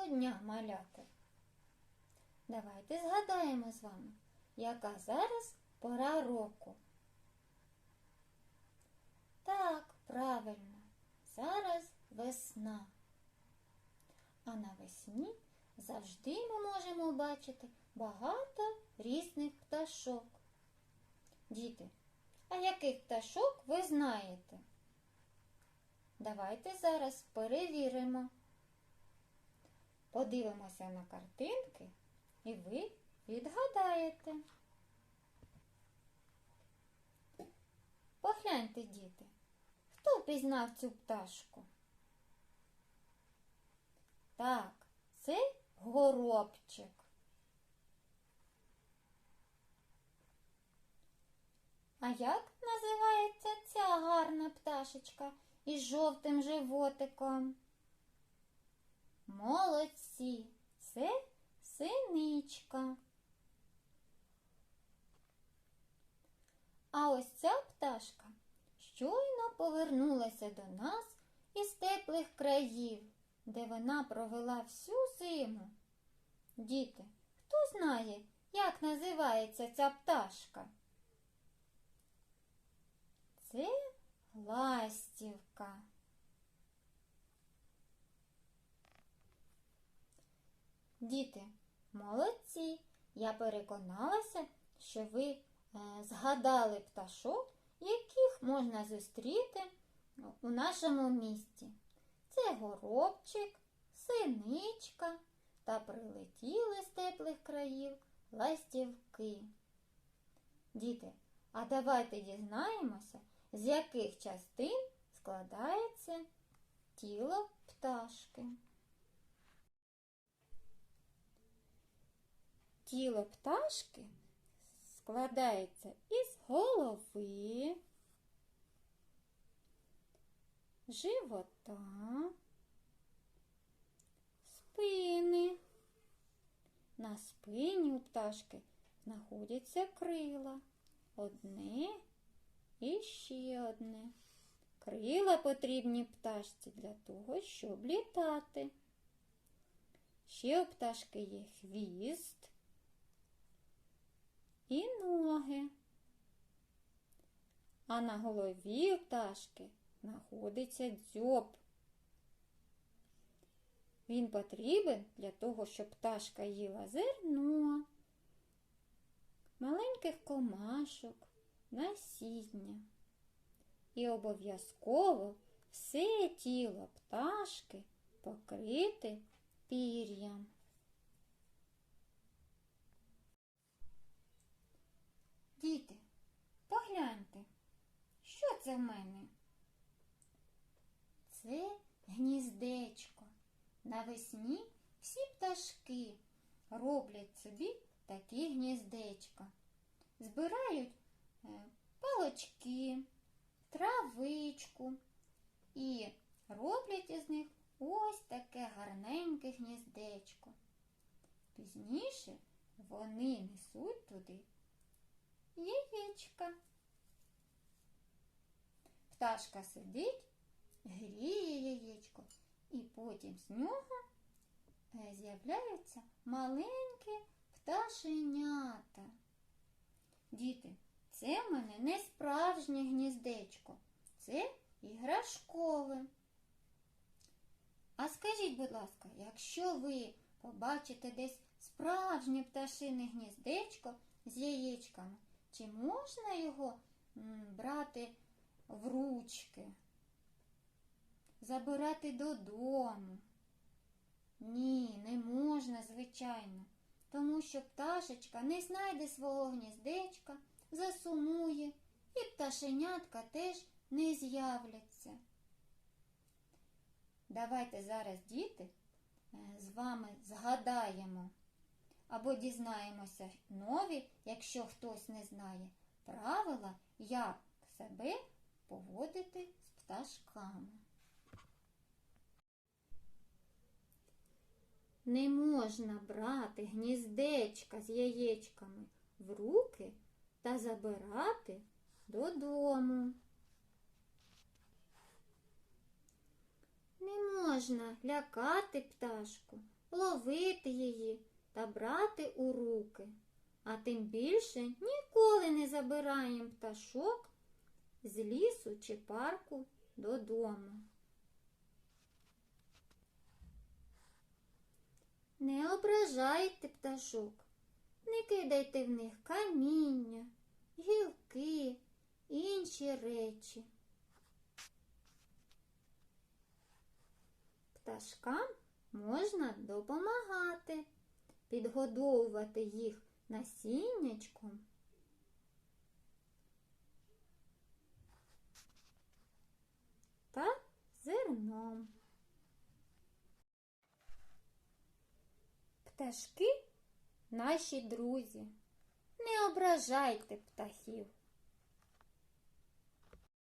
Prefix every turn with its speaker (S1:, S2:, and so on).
S1: Доброго дня, малята! Давайте згадаємо з вами, яка зараз пора року. Так, правильно, зараз весна. А навесні завжди ми можемо бачити багато різних пташок. Діти, а яких пташок ви знаєте? Давайте зараз перевіримо. Подивимося на картинки і ви відгадаєте. Погляньте, діти, хто впізнав цю пташку? Так, це горобчик. А як називається ця гарна пташечка із жовтим животиком? Молодці, це синичка. А ось ця пташка щойно повернулася до нас із теплих країв, де вона провела всю зиму. Діти, хто знає, як називається ця пташка? Це ластівка. Діти, молодці! Я переконалася, що ви е, згадали пташок, яких можна зустріти у нашому місті. Це горобчик, синичка та прилетіли з теплих країв ластівки. Діти, а давайте дізнаємося, з яких частин складається тіло пташки. Тіло пташки складається із голови, живота, спини. На спині у пташки знаходяться крила. Одне і ще одне. Крила потрібні пташці для того, щоб літати. Ще у пташки є хвіст і ноги. А на голові пташки знаходиться дзьоб. Він потрібен для того, щоб пташка їла зерно, маленьких комашок, насіння. І обов'язково все тіло пташки покрите пір'ям. Діти, погляньте, що це в мене? Це гніздечко. Навесні всі пташки роблять собі такі гніздечка. Збирають е, палочки, травичку і роблять із них ось таке гарненьке гніздечко. Пізніше вони несуть туди яєчка. Пташка сидить, гріє яєчко, і потім з нього е, з'являються маленькі пташенята. Діти, це в мене не справжнє гніздечко, це іграшкове. А скажіть, будь ласка, якщо ви побачите десь справжнє пташине гніздечко з яєчками, чи можна його брати в ручки, забирати додому? Ні, не можна, звичайно, тому що пташечка не знайде свого гніздечка, засумує, і пташенятка теж не з'являться. Давайте зараз, діти, е, з вами згадаємо або дізнаємося нові, якщо хтось не знає, правила, як себе поводити з пташками. Не можна брати гніздечка з яєчками в руки та забирати додому. Не можна лякати пташку ловити її та брати у руки. А тим більше ніколи не забираємо пташок з лісу чи парку додому. Не ображайте пташок, не кидайте в них каміння, гілки, інші речі. Пташкам можна допомагати, підгодовувати їх насіннячком. Та зерном. Пташки наші друзі. Не ображайте птахів.